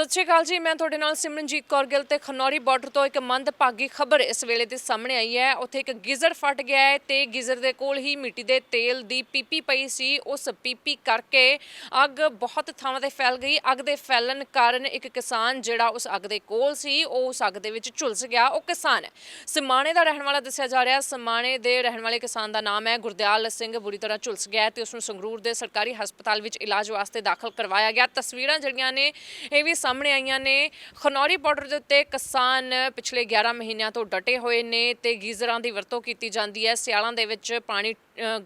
ਸਤਿ ਸ਼੍ਰੀ ਅਕਾਲ ਜੀ, ਮੈਂ ਤੁਹਾਡੇ ਨਾਲ ਸਿਮਰਨਜੀਤ ਕੌਰ ਗਿੱਲ ਤੇ ਖਨੌਰੀ ਬਾਰਡਰ ਤੋਂ ਇੱਕ ਮੰਦਭਾਗੀ ਖਬਰ ਇਸ ਵੇਲੇ ਦੇ ਸਾਹਮਣੇ ਆਈ ਹੈ। ਉੱਥੇ ਇੱਕ ਗੀਜ਼ਰ ਫਟ ਗਿਆ ਹੈ ਤੇ ਗੀਜ਼ਰ ਦੇ ਕੋਲ ਹੀ ਮਿੱਟੀ ਦੇ ਤੇਲ ਦੀ ਪੀਪੀ ਪਈ ਸੀ। ਉਸ ਪੀਪੀ ਕਰਕੇ ਅੱਗ ਬਹੁਤ ਥਾਵਾਂ ਤੇ ਫੈਲ ਗਈ। ਅੱਗ ਦੇ ਫੈਲਣ ਕਾਰਨ ਇੱਕ ਕਿਸਾਨ ਜਿਹੜਾ ਉਸ ਅੱਗ ਦੇ ਕੋਲ ਸੀ, ਉਹ ਉਸ ਅੱਗ ਦੇ ਵਿੱਚ ਝੁਲਸ ਗਿਆ। ਉਹ ਕਿਸਾਨ ਹੈ ਸਮਾਣੇ ਦਾ ਰਹਿਣ ਵਾਲਾ ਦੱਸਿਆ ਜਾ ਰਿਹਾ ਸਮਾਣੇ ਦੇ ਰਹਿਣ ਵਾਲੇ ਕਿਸਾਨ ਦਾ ਨਾਮ ਹੈ ਗੁਰਦਿਆਲ ਸਿੰਘ। ਬੁਰੀ ਤਰ੍ਹਾਂ ਝੁਲਸ ਗਿਆ ਹੈ ਤੇ ਉਸ ਨੂੰ ਸੰਗਰੂਰ ਦੇ ਸਰਕਾਰੀ ਹਸਪਤਾਲ ਵਿੱਚ ਇਲਾਜ ਵਾਸਤੇ ਦਾਖਲ ਕਰਵਾਇਆ ਗਿਆ। ਤਸਵੀਰਾਂ ਜਿਹੜੀਆਂ ਨੇ, ਇਹ ਵੀ ਸਾਹਮਣੇ ਆਈਆਂ ਨੇ। ਖਨੌਰੀ ਬਾਰਡਰ ਦੇ ਉੱਤੇ ਕਿਸਾਨ ਪਿਛਲੇ 11 ਮਹੀਨਿਆਂ ਤੋਂ ਡਟੇ ਹੋਏ ਨੇ ਤੇ ਗੀਜ਼ਰਾਂ ਦੀ ਵਰਤੋਂ ਕੀਤੀ ਜਾਂਦੀ ਹੈ। ਸਿਆਲਾਂ ਦੇ ਵਿੱਚ ਪਾਣੀ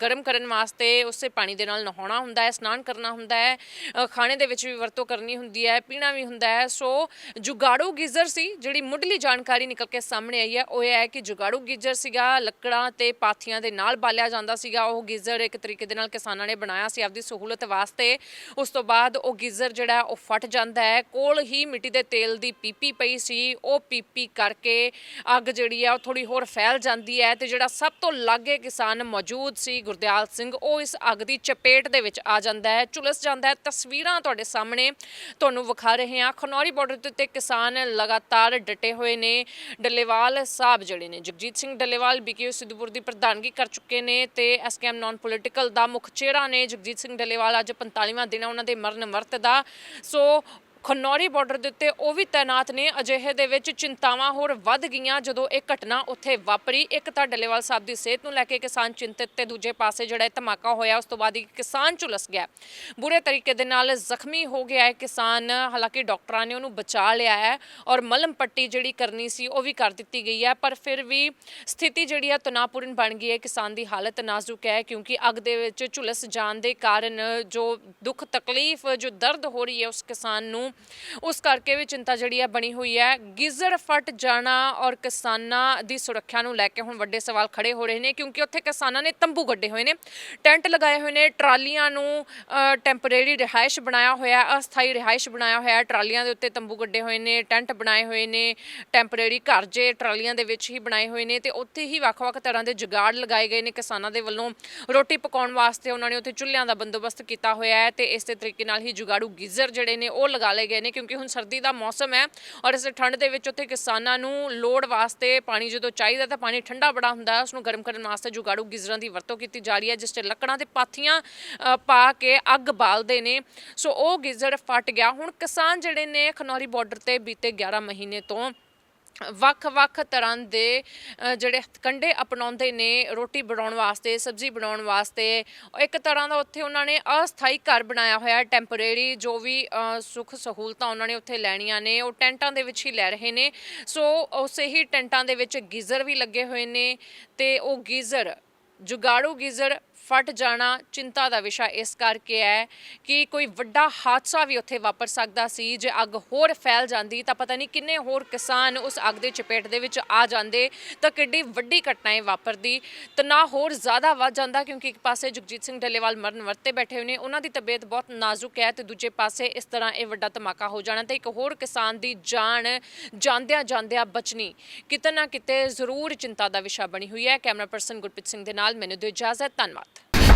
ਗਰਮ ਕਰਨ ਵਾਸਤੇ ਉਸੇ ਪਾਣੀ ਦੇ ਨਾਲ ਨਹਾਉਣਾ ਹੁੰਦਾ ਹੈ, ਇਸ਼ਨਾਨ ਕਰਨਾ ਹੁੰਦਾ ਹੈ ਖਾਣੇ ਦੇ ਵਿੱਚ ਵੀ ਵਰਤੋਂ ਕਰਨੀ ਹੁੰਦੀ ਹੈ, ਪੀਣਾ ਵੀ ਹੁੰਦਾ ਹੈ। ਸੋ ਜੁਗਾੜੂ ਗੀਜ਼ਰ ਸੀ, ਜਿਹੜੀ ਮੁੱਢਲੀ ਜਾਣਕਾਰੀ ਨਿਕਲ ਕੇ ਸਾਹਮਣੇ ਆਈ ਹੈ, ਉਹ ਇਹ ਹੈ ਕਿ ਜੁਗਾੜੂ ਗੀਜ਼ਰ ਸੀਗਾ, ਲੱਕੜਾਂ ਤੇ ਪਾਥੀਆਂ ਦੇ ਨਾਲ ਬਾਲਿਆ ਜਾਂਦਾ ਸੀਗਾ। ਉਹ ਗੀਜ਼ਰ ਇੱਕ ਤਰੀਕੇ ਦੇ ਨਾਲ ਕਿਸਾਨਾਂ ਨੇ ਬਣਾਇਆ ਸੀ ਆਪਦੀ ਸਹੂਲਤ ਵਾਸਤੇ। ਉਸ ਤੋਂ ਬਾਅਦ ਉਹ ਗੀਜ਼ਰ ਜਿਹੜਾ, ਉਹ ਫਟ ਜਾਂਦਾ ਹੈ। ਕੋਲ ਹੀ ਮਿੱਟੀ ਦੇ ਤੇਲ ਦੀ ਪੀਪੀ ਪਈ ਸੀ। ਉਹ ਪੀਪੀ ਕਰਕੇ ਅੱਗ ਜਿਹੜੀ ਹੈ, ਉਹ ਥੋੜੀ ਹੋਰ ਫੈਲ ਜਾਂਦੀ ਹੈ ਤੇ ਜਿਹੜਾ ਸਭ ਤੋਂ ਲਾਗੇ ਕਿਸਾਨ ਮੌਜੂਦ ਸੀ ਗੁਰਦਿਆਲ ਸਿੰਘ, ਉਹ ਇਸ ਅੱਗ ਦੀ ਚਪੇਟ ਦੇ ਵਿੱਚ ਆ ਜਾਂਦਾ ਹੈ, ਝੁਲਸ ਜਾਂਦਾ ਹੈ। ਤਸਵੀਰਾਂ ਤੁਹਾਡੇ ਸਾਹਮਣੇ ਤੁਹਾਨੂੰ ਵਿਖਾ ਰਹੇ ਹਾਂ। ਖਨੌਰੀ ਬਾਰਡਰ ਦੇ ਉੱਤੇ ਕਿਸਾਨ ਲਗਾਤਾਰ ਡਟੇ ਹੋਏ ਨੇ। ਡੱਲੇਵਾਲ ਸਾਹਿਬ ਜਿਹੜੇ ਨੇ, ਜਗਜੀਤ ਸਿੰਘ ਡੱਲੇਵਾਲ ਬੀਕੇ ਸਿੱਧੂਪੁਰ ਦੀ ਪ੍ਰਧਾਨਗੀ ਕਰ ਚੁੱਕੇ ਨੇ ਤੇ ਐਸਕੇਐਮ ਨਾਨ ਪੋਲੀਟੀਕਲ ਦਾ ਮੁੱਖ ਚਿਹਰਾ ਨੇ ਜਗਜੀਤ ਸਿੰਘ ਡੱਲੇਵਾਲ। ਅੱਜ 45ਵਾਂ ਦਿਨ ਉਹਨਾਂ ਦੇ ਮਰਨ ਵਰਤ ਦਾ। ਸੋ ਖਨੌਰੀ ਬਾਰਡਰ ਦੇ ਉੱਤੇ ਉਹ ਵੀ ਤਾਇਨਾਤ ਨੇ। ਅਜਿਹੇ ਦੇ ਵਿੱਚ ਚਿੰਤਾਵਾਂ ਹੋਰ ਵੱਧ ਗਈਆਂ ਜਦੋਂ ਇਹ ਘਟਨਾ ਉੱਥੇ ਵਾਪਰੀ। ਇੱਕ ਤਾਂ ਡੱਲੇਵਾਲ ਸਾਹਿਬ ਦੀ ਸਿਹਤ ਨੂੰ ਲੈ ਕੇ ਕਿਸਾਨ ਚਿੰਤਤ ਤੇ ਦੂਜੇ ਪਾਸੇ ਜਿਹੜਾ ਇਹ ਧਮਾਕਾ ਹੋਇਆ, ਉਸ ਤੋਂ ਬਾਅਦ ਇੱਕ ਕਿਸਾਨ ਝੁਲਸ ਗਿਆ। ਬੁਰੇ ਤਰੀਕੇ ਦੇ ਨਾਲ ਜ਼ਖਮੀ ਹੋ ਗਿਆ ਹੈ ਕਿਸਾਨ। ਹਾਲਾਂਕਿ ਡਾਕਟਰਾਂ ਨੇ ਉਹਨੂੰ ਬਚਾ ਲਿਆ ਹੈ ਔਰ ਮਲਮ ਪੱਟੀ ਜਿਹੜੀ ਕਰਨੀ ਸੀ ਉਹ ਵੀ ਕਰ ਦਿੱਤੀ ਗਈ ਹੈ। ਪਰ ਫਿਰ ਵੀ ਸਥਿਤੀ ਜਿਹੜੀ ਹੈ ਤਣਾਅਪੂਰਨ ਬਣ ਗਈ ਹੈ। ਕਿਸਾਨ ਦੀ ਹਾਲਤ ਨਾਜ਼ੁਕ ਹੈ ਕਿਉਂਕਿ ਅੱਗ ਦੇ ਵਿੱਚ ਝੁਲਸ ਜਾਣ ਦੇ ਕਾਰਨ ਜੋ ਦੁੱਖ ਤਕਲੀਫ, ਜੋ ਦਰਦ ਹੋ ਰਹੀ ਹੈ ਉਸ ਕਿਸਾਨ ਨੂੰ ਉਸ ਕਰਕੇ ਵੀ ਚਿੰਤਾ ਜਿਹੜੀ ਹੈ ਬਣੀ ਹੋਈ ਹੈ। ਗੀਜ਼ਰ ਫਟ ਜਾਣਾ ਔਰ ਕਿਸਾਨਾਂ ਦੀ ਸੁਰੱਖਿਆ ਨੂੰ ਲੈ ਕੇ ਹੁਣ ਵੱਡੇ ਸਵਾਲ ਖੜੇ ਹੋ ਰਹੇ ਨੇ, ਕਿਉਂਕਿ ਉੱਥੇ ਕਿਸਾਨਾਂ ਨੇ ਤੰਬੂ ਗੱਡੇ ਹੋਏ ਨੇ। ਟੈਂਟ ਲਗਾਏ ਹੋਏ ਨੇ, ਟਰਾਲੀਆਂ ਨੂੰ ਟੈਂਪਰੇਰੀ ਰਿਹਾਇਸ਼ ਬਣਾਇਆ ਹੋਇਆ, ਅਸਥਾਈ ਰਿਹਾਇਸ਼ ਬਣਾਇਆ ਹੋਇਆ, ਟਰਾਲੀਆਂ ਦੇ ਉੱਤੇ ਤੰਬੂ ਗੱਡੇ ਹੋਏ ਨੇ, ਟੈਂਟ ਬਣਾਏ ਹੋਏ ਨੇ ਟੈਂਪਰੇਰੀ ਘਰ ਜੇ ਟਰਾਲੀਆਂ ਦੇ ਵਿੱਚ ਹੀ ਬਣਾਏ ਹੋਏ ਨੇ ਤੇ ਉੱਥੇ ਹੀ ਵੱਖ-ਵੱਖ ਤਰ੍ਹਾਂ ਦੇ ਜੁਗਾੜ ਲਗਾਏ ਗਏ ਨੇ ਕਿਸਾਨਾਂ ਦੇ ਵੱਲੋਂ। ਰੋਟੀ ਪਕਾਉਣ ਵਾਸਤੇ ਉਹਨਾਂ ਨੇ ਉੱਥੇ ਚੁੱਲ੍ਹਿਆਂ ਦਾ ਬੰਦੋਬਸਤ ਕੀਤਾ ਹੋਇਆ ਹੈ ਤੇ ਇਸੇ ਤਰੀਕੇ ਨਾਲ ਹੀ ਜੁਗਾੜੂ ਗੀਜ਼ਰ ਜਿਹੜੇ ਨੇ ਉਹ ਲਗਾ ਲਏ ਗਏ ਨੇ ਕਿਉਂਕਿ ਹੁਣ ਸਰਦੀ ਦਾ ਮੌਸਮ ਹੈ ਔਰ ਇਸ ਠੰਡ ਦੇ ਵਿੱਚ ਉੱਥੇ ਕਿਸਾਨਾਂ ਨੂੰ ਲੋੜ ਵਾਸਤੇ ਪਾਣੀ ਜਦੋਂ ਚਾਹੀਦਾ ਤਾਂ ਪਾਣੀ ਠੰਡਾ ਬੜਾ ਹੁੰਦਾ ਹੈ। ਉਸ ਨੂੰ ਗਰਮ ਕਰਨ ਵਾਸਤੇ ਜੁਗਾੜੂ ਗੀਜ਼ਰਾਂ ਦੀ ਵਰਤੋਂ ਕੀਤੀ ਜਾ ਰਹੀ ਹੈ, ਜਿਸ 'ਚ ਲੱਕੜਾਂ ਤੇ ਪਾਥੀਆਂ ਪਾ ਕੇ ਅੱਗ ਬਾਲਦੇ ਨੇ। ਸੋ ਉਹ ਗੀਜ਼ਰ ਫਟ ਗਿਆ। ਹੁਣ ਕਿਸਾਨ ਜਿਹੜੇ ਨੇ ਖਨੌਰੀ ਬਾਰਡਰ ਤੇ ਬੀਤੇ 11 ਮਹੀਨੇ ਤੋਂ ਵੱਖ-ਵੱਖ ਤਰ੍ਹਾਂ ਦੇ ਜਿਹੜੇ ਕੰਡੇ ਅਪਣਾਉਂਦੇ ਨੇ ਰੋਟੀ ਬਣਾਉਣ ਵਾਸਤੇ, ਸਬਜ਼ੀ ਬਣਾਉਣ ਵਾਸਤੇ। ਇੱਕ ਤਰ੍ਹਾਂ ਦਾ ਉੱਥੇ ਉਹਨਾਂ ਨੇ ਅਸਥਾਈ ਘਰ ਬਣਾਇਆ ਹੋਇਆ ਹੈ ਟੈਂਪਰੇਰੀ ਜੋ ਵੀ ਸੁੱਖ ਸਹੂਲਤਾਂ ਉਹਨਾਂ ਨੇ ਉੱਥੇ ਲੈਣੀਆਂ ਨੇ, ਉਹ ਟੈਂਟਾਂ ਦੇ ਵਿੱਚ ਹੀ ਲੈ ਰਹੇ ਨੇ। ਸੋ ਉਸੇ ਹੀ ਟੈਂਟਾਂ ਦੇ ਵਿੱਚ ਗੀਜ਼ਰ ਵੀ ਲੱਗੇ ਹੋਏ ਨੇ ਤੇ ਉਹ ਗੀਜ਼ਰ, ਜੁਗਾੜੂ ਗੀਜ਼ਰ ਫਟ ਜਾਣਾ ਚਿੰਤਾ ਦਾ ਵਿਸ਼ਾ ਇਸ ਕਰਕੇ ਹੈ ਕਿ ਕੋਈ ਵੱਡਾ ਹਾਦਸਾ ਵੀ ਉੱਥੇ ਵਾਪਰ ਸਕਦਾ ਸੀ, ਜੇ ਅੱਗ ਹੋਰ ਫੈਲ ਜਾਂਦੀ ਤਾਂ ਪਤਾ ਨਹੀਂ ਕਿੰਨੇ ਹੋਰ ਕਿਸਾਨ ਉਸ ਅੱਗ ਦੇ ਚਪੇਟ ਦੇ ਵਿੱਚ ਆ ਜਾਂਦੇ ਤਾਂ ਕਿੱਡੀ ਵੱਡੀ ਘਟਨਾएं ਵਾਪਰਦੀ। ਤਣਾਅ ਹੋਰ ਜ਼ਿਆਦਾ ਵੱਧ ਜਾਂਦਾ ਕਿਉਂਕਿ ਇੱਕ ਪਾਸੇ ਜਗਜੀਤ ਸਿੰਘ ਢੱਲੇਵਾਲ ਮਰਨ ਵਰਤੇ ਬੈਠੇ ਹੋਏ ਨੇ, ਉਹਨਾਂ ਦੀ ਤਬੀਅਤ ਬਹੁਤ ਨਾਜ਼ੁਕ ਹੈ ਤੇ ਦੂਜੇ ਪਾਸੇ ਇਸ ਤਰ੍ਹਾਂ ਇਹ ਵੱਡਾ ਧਮਾਕਾ ਹੋ ਜਾਣਾ ਤੇ ਇੱਕ ਹੋਰ ਕਿਸਾਨ ਦੀ ਜਾਨ ਜਾਂਦਿਆਂ ਜਾਂਦਿਆਂ ਬਚਣੀ, ਕਿਤੇ ਨਾ ਕਿਤੇ ਜ਼ਰੂਰ ਚਿੰਤਾ ਦਾ ਵਿਸ਼ਾ ਬਣੀ ਹੋਈ ਹੈ। ਕੈਮਰਾ ਪਰਸਨ ਗੁਰਪ੍ਰੀਤ ਸਿੰਘ ਦੇ ਨਾਲ, ਮੈਨੂੰ ਦਿਓ ਇਜਾਜ਼ਤ, ਧੰਨਵਾਦ।